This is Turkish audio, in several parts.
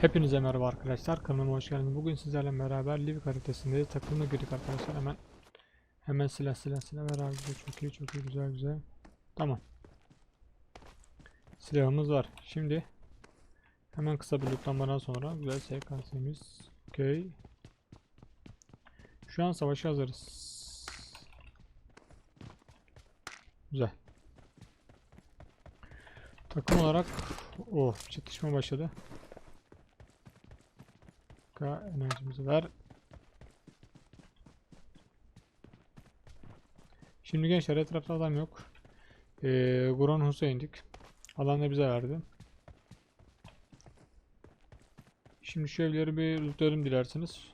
Hepinize merhaba arkadaşlar. Kanalıma hoş geldiniz. Bugün sizlerle beraber Livik haritasındayız. Takımla girdik arkadaşlar. Hemen hemen silah silah silah ver. Çok iyi çok iyi güzel güzel. Tamam. Silahımız var. Şimdi hemen kısa bir lootlanmadan sonra güzel SKS'miz. Okey. Şu an savaşa hazırız. Güzel. Takım olarak oh çatışma başladı. K enerjimizi ver. Şimdi gençler etrafta adam yok. Ee, Guron Hus'a indik. Alan da bize verdi. Şimdi şu evleri bir lootlayalım dilerseniz.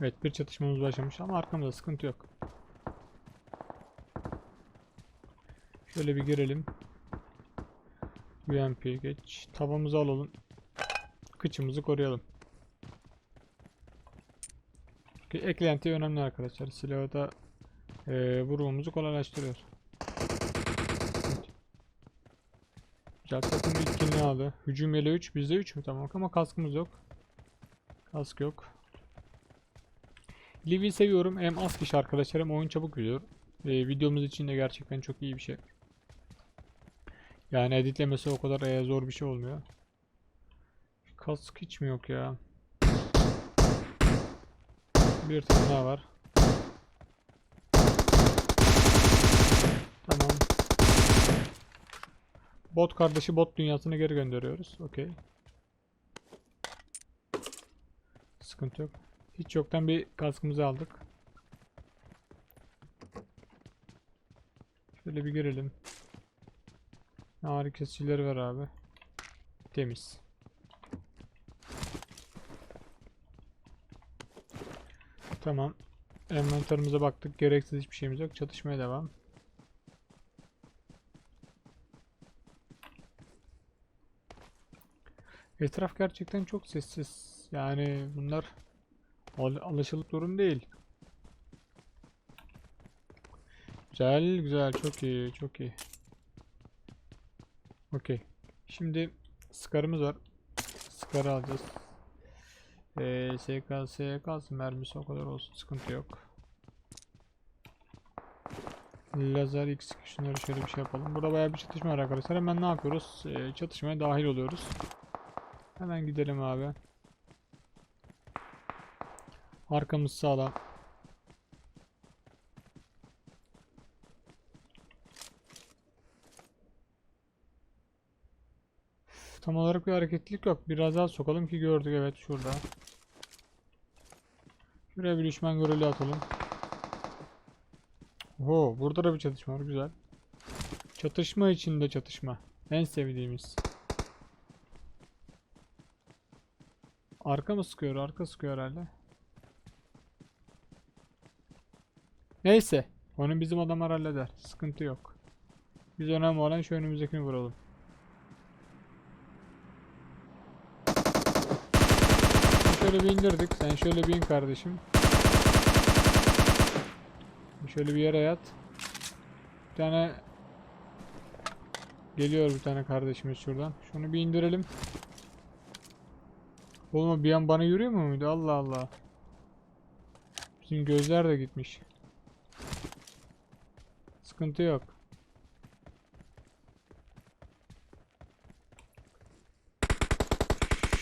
Evet bir çatışmamız başlamış ama arkamızda sıkıntı yok. Şöyle bir girelim. UMP geç. Tavamızı alalım. Kıçımızı koruyalım. Ki Eklenti önemli arkadaşlar. Silahı da eee vurmamızı kolaylaştırıyor. Güzel takım bir etkinliği aldı. Hücum yele 3 bizde 3 mü tamam ama kaskımız yok. Kask yok. Liv'i seviyorum. Hem az kişi arkadaşlar oyun çabuk biliyor. Eee, videomuz için de gerçekten çok iyi bir şey. Yani editlemesi o kadar eee, zor bir şey olmuyor. Kask hiç mi yok ya? Bir tane daha var. Tamam. Bot kardeşi bot dünyasına geri gönderiyoruz. Okey. Sıkıntı yok. Hiç yoktan bir kaskımızı aldık. Şöyle bir girelim. Ağrı kesicileri ver abi. Temiz. Tamam. Envanterimize baktık. Gereksiz hiçbir şeyimiz yok. Çatışmaya devam. Etraf gerçekten çok sessiz. Yani bunlar al alışılıp durum değil. Güzel, güzel. Çok iyi, çok iyi. Okey. Şimdi Scar'ımız var. Scar'ı alacağız. Ee, SKS'ye kalsın mermisi o kadar olsun sıkıntı yok. Lazer X şunları şöyle bir şey yapalım. Burada bayağı bir çatışma var arkadaşlar. Hemen ne yapıyoruz? Ee, çatışmaya dahil oluyoruz. Hemen gidelim abi. Arkamız sağlam. Tam olarak bir hareketlilik yok. Biraz daha sokalım ki gördük evet şurada. Şuraya bir düşman görülü atalım. Oo, burada da bir çatışma var güzel. Çatışma içinde çatışma. En sevdiğimiz. Arka mı sıkıyor? Arka sıkıyor herhalde. Neyse. Onu bizim adamlar halleder. Sıkıntı yok. Biz önemli olan şu önümüzdekini vuralım. Şöyle bir indirdik. Sen şöyle bir in kardeşim. Şöyle bir yere yat. Bir tane geliyor bir tane kardeşimiz şuradan. Şunu bir indirelim. Oğlum bir an bana yürüyor mu muydu? Allah Allah. Bizim gözler de gitmiş. Sıkıntı yok.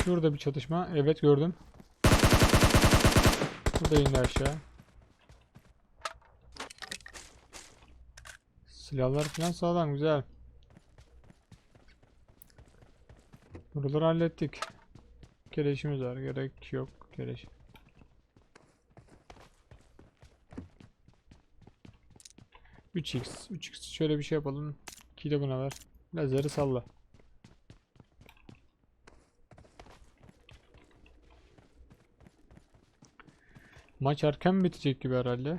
Şurada bir çatışma. Evet gördüm. Bu da indi aşağı. Silahlar falan sağlam güzel. Buraları hallettik. Keleşimiz var. Gerek yok. Keleş. X 3x şöyle bir şey yapalım. 2 de buna ver. Lazeri salla. Maç erken bitecek gibi herhalde.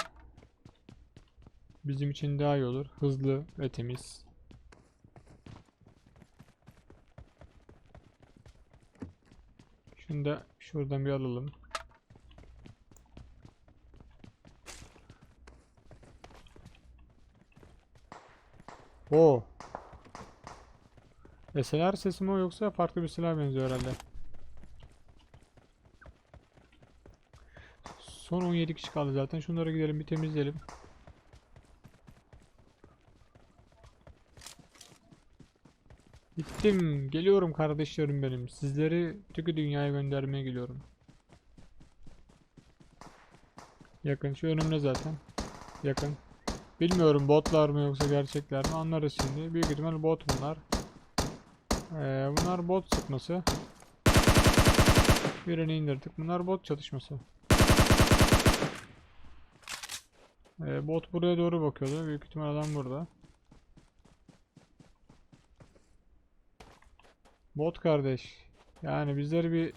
Bizim için daha iyi olur. Hızlı ve temiz. Şunu da şuradan bir alalım. Oo. SLR sesi mi yoksa farklı bir silah benziyor herhalde. Son 17 kişi kaldı zaten. Şunlara gidelim bir temizleyelim. Gittim. Geliyorum kardeşlerim benim. Sizleri tükü dünyaya göndermeye geliyorum. Yakın. Şu önümde zaten. Yakın. Bilmiyorum botlar mı yoksa gerçekler mi anlarız şimdi. Büyük ihtimal bot bunlar. Ee, bunlar bot sıkması. Birini indirdik. Bunlar bot çatışması. Ee, bot buraya doğru bakıyordu. Büyük ihtimal adam burada. Bot kardeş. Yani bizleri bir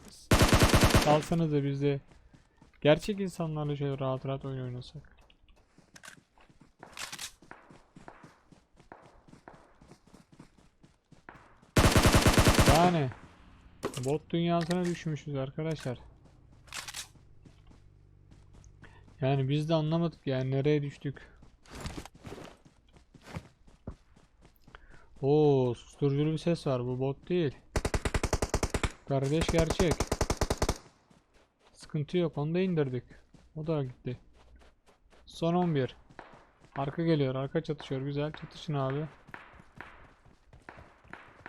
salsanız da biz de gerçek insanlarla şöyle rahat rahat oyun oynasak. Yani bot dünyasına düşmüşüz arkadaşlar. Yani biz de anlamadık yani nereye düştük. Oo, susturuculu bir ses var. Bu bot değil. Kardeş gerçek. Sıkıntı yok. Onu da indirdik. O da gitti. Son 11. Arka geliyor. Arka çatışıyor. Güzel. Çatışın abi.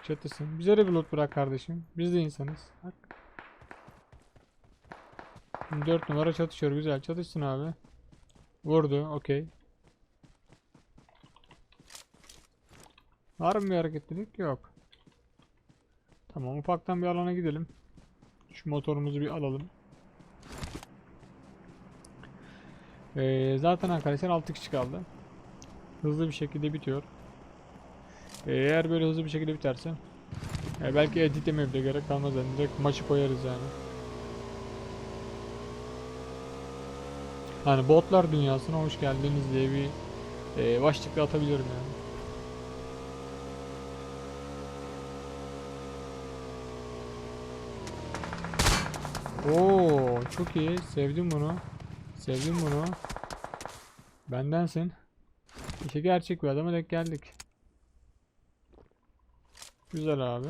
Çatışın. Bize de bir loot bırak kardeşim. Biz de insanız. Bak. 4 numara çatışıyor. Güzel. Çatışsın abi. Vurdu. Okey. Var mı bir hareketlilik? Yok. Tamam ufaktan bir alana gidelim. Şu motorumuzu bir alalım. Ee, zaten arkadaşlar 6 kişi kaldı. Hızlı bir şekilde bitiyor. Ee, eğer böyle hızlı bir şekilde biterse e, belki editlemeye bile gerek kalmaz yani. Direkt maçı koyarız yani. Hani botlar dünyasına hoş geldiniz diye bir e, başlıkla atabilirim yani. Oo, çok iyi. Sevdim bunu. Sevdim bunu. Bendensin. İşte gerçek bir adama denk geldik. Güzel abi.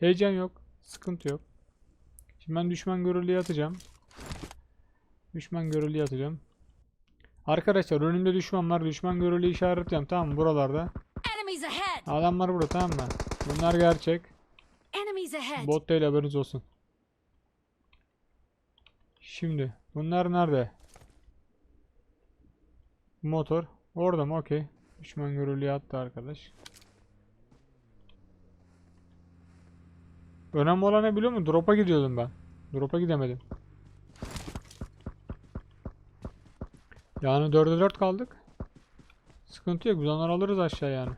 Heyecan yok. Sıkıntı yok. Şimdi ben düşman görüldüğü atacağım. Düşman görüldüğü atacağım. Arkadaşlar önümde düşman var. Düşman görüldüğü işaretliyorum. Tamam mı? Buralarda. Adamlar burada tamam mı? Bunlar gerçek. Bot değil haberiniz olsun. Şimdi bunlar nerede? Motor. Orada mı? Okey. Düşman görüldüğü attı arkadaş. Önemli olan ne biliyor musun? Drop'a gidiyordum ben. Drop'a gidemedim. Yani 4'e 4 kaldık. Sıkıntı yok. Biz onları alırız aşağı yani.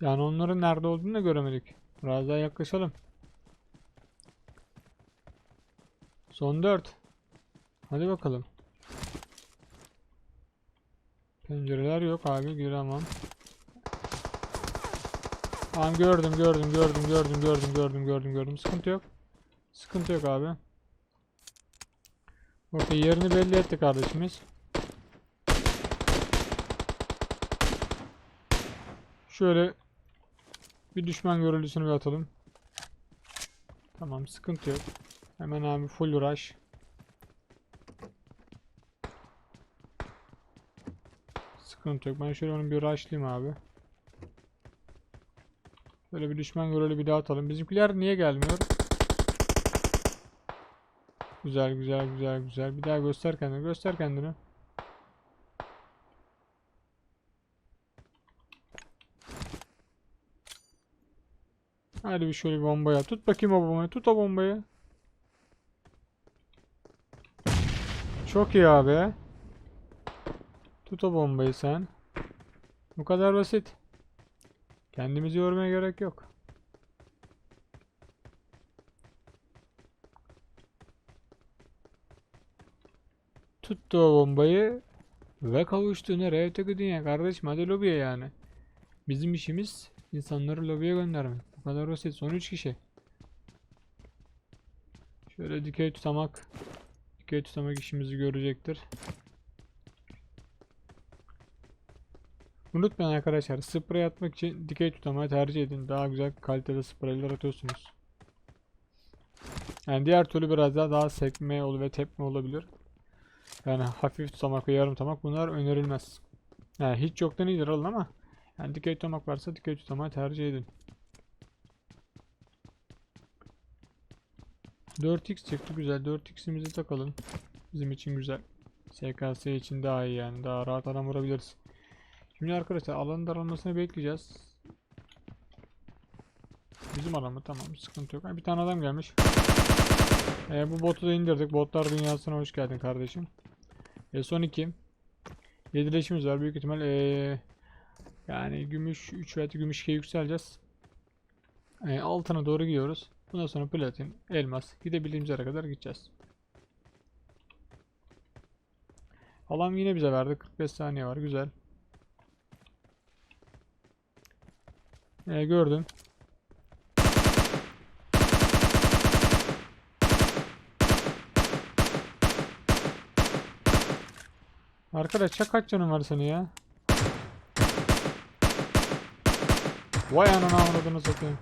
Yani onların nerede olduğunu da göremedik. Biraz daha yaklaşalım. Son 4. Hadi bakalım. Pencereler yok abi giremem. Tamam gördüm gördüm gördüm gördüm gördüm gördüm gördüm gördüm. Sıkıntı yok. Sıkıntı yok abi. Okey yerini belli etti kardeşimiz. Şöyle bir düşman görüldüsünü bir atalım. Tamam sıkıntı yok. Hemen abi full rush. Sıkıntı yok. Ben şöyle onu bir rushlayayım abi. Böyle bir düşman görülü bir daha atalım. Bizimkiler niye gelmiyor? Güzel güzel güzel güzel. Bir daha göster kendini. Göster kendini. Hadi bir şöyle bir bombaya. Tut bakayım o bombayı. Tut o bombayı. Çok iyi abi. Tut o bombayı sen. Bu kadar basit. Kendimizi yormaya gerek yok. Tuttu o bombayı ve kavuştu nereye? Öteki dünya kardeşim hadi lobiye yani. Bizim işimiz insanları lobiye göndermek. Bu kadar basit. Son 3 kişi. Şöyle dikey tutamak Dikey tutamak işimizi görecektir. Unutmayın arkadaşlar sprey atmak için dikey tutamayı tercih edin. Daha güzel kalitede spreyler atıyorsunuz. Yani diğer türlü biraz daha daha sekme ol ve tepme olabilir. Yani hafif tutamak ve yarım tutamak bunlar önerilmez. Yani hiç yoktan iyidir alın ama yani dikey tutamak varsa dikey tutamayı tercih edin. 4x çıktı güzel. 4x'imizi takalım. Bizim için güzel. SKS için daha iyi yani. Daha rahat adam vurabiliriz. Şimdi arkadaşlar alanın daralmasını bekleyeceğiz. Bizim alan mı? Tamam sıkıntı yok. Bir tane adam gelmiş. Ee, bu botu da indirdik. Botlar dünyasına hoş geldin kardeşim. E, son iki. Yedileşimiz var. Büyük ihtimal ee, yani gümüş 3 veya gümüş 2'ye yükseleceğiz. E, altına doğru gidiyoruz. Bundan sonra platin, elmas gidebildiğimiz yere kadar gideceğiz. Alan yine bize verdi. 45 saniye var. Güzel. E, gördüm. Arkadaş ya kaç canın var senin ya? Vay anana avradını satayım.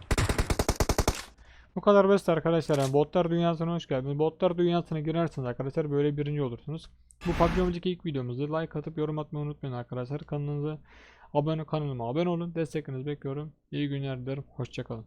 Bu kadar basit arkadaşlar. Yani botlar dünyasına hoş geldiniz. Botlar dünyasına girerseniz arkadaşlar böyle birinci olursunuz. Bu PUBG ilk videomuzdu. Like atıp yorum atmayı unutmayın arkadaşlar. Kanalınıza abone kanalıma abone olun. Desteklerinizi bekliyorum. İyi günler dilerim. Hoşçakalın.